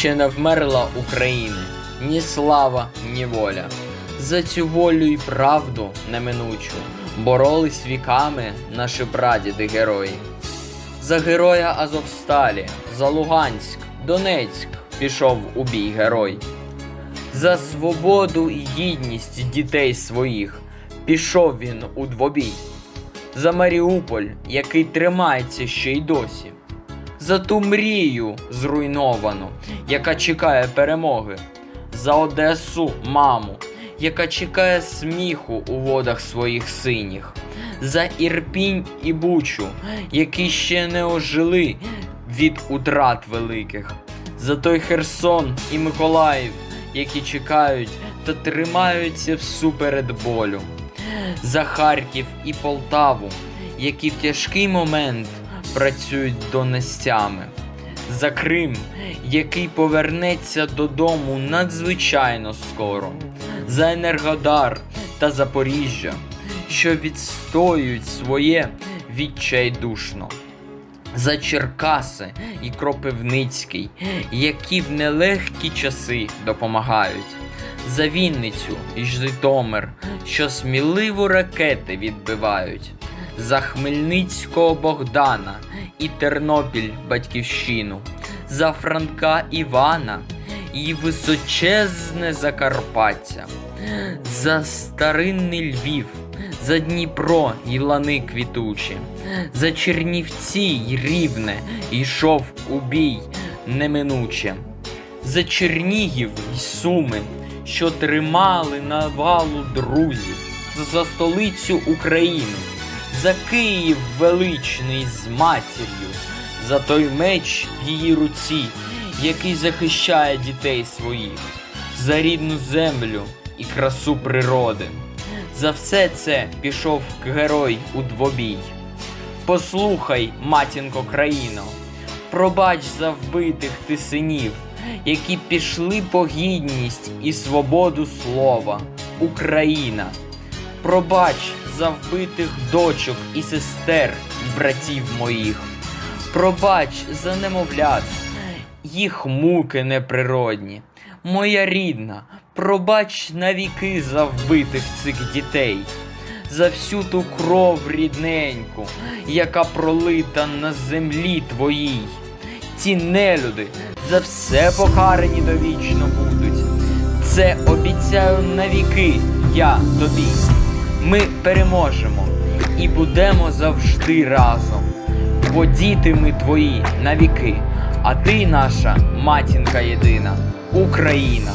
ще не вмерла України, ні слава, ні воля. За цю волю і правду неминучу боролись віками наші прадіди герої. За героя Азовсталі, за Луганськ, Донецьк пішов у бій герой. За свободу і гідність дітей своїх пішов він у двобій. За Маріуполь, який тримається ще й досі. За ту мрію зруйновану, яка чекає перемоги. За Одесу, маму, яка чекає сміху у водах своїх синіх. За Ірпінь і Бучу, які ще не ожили від утрат великих. За той Херсон і Миколаїв, які чекають та тримаються всуперед болю. За Харків і Полтаву, які в тяжкий момент працюють донестями. За Крим, який повернеться додому надзвичайно скоро. За Енергодар та Запоріжжя, що відстоюють своє відчайдушно. За Черкаси і Кропивницький, які в нелегкі часи допомагають. За Вінницю і Житомир, що сміливо ракети відбивають. За Хмельницького Богдана і Тернопіль батьківщину. За Франка Івана і височезне Закарпаття. За старинний Львів, за Дніпро і лани квітучі, за Чернівці й Рівне йшов у бій неминуче, за Чернігів й Суми, що тримали навалу друзів, за столицю України, за Київ величний з матір'ю, за той меч в її руці, який захищає дітей своїх, за рідну землю і красу природи. За все це пішов герой у двобій. Послухай, матінко країно, пробач за вбитих ти синів, які пішли по гідність і свободу слова, Україна. Пробач за вбитих дочок і сестер і братів моїх. Пробач за немовлят, їх муки неприродні. Моя рідна, пробач навіки за вбитих цих дітей, за всю ту кров рідненьку, яка пролита на землі твоїй. Ці нелюди за все покарані довічно будуть. Це обіцяю навіки я тобі. Ми переможемо і будемо завжди разом. Бо діти ми твої навіки, а ти наша матінка єдина, Україна.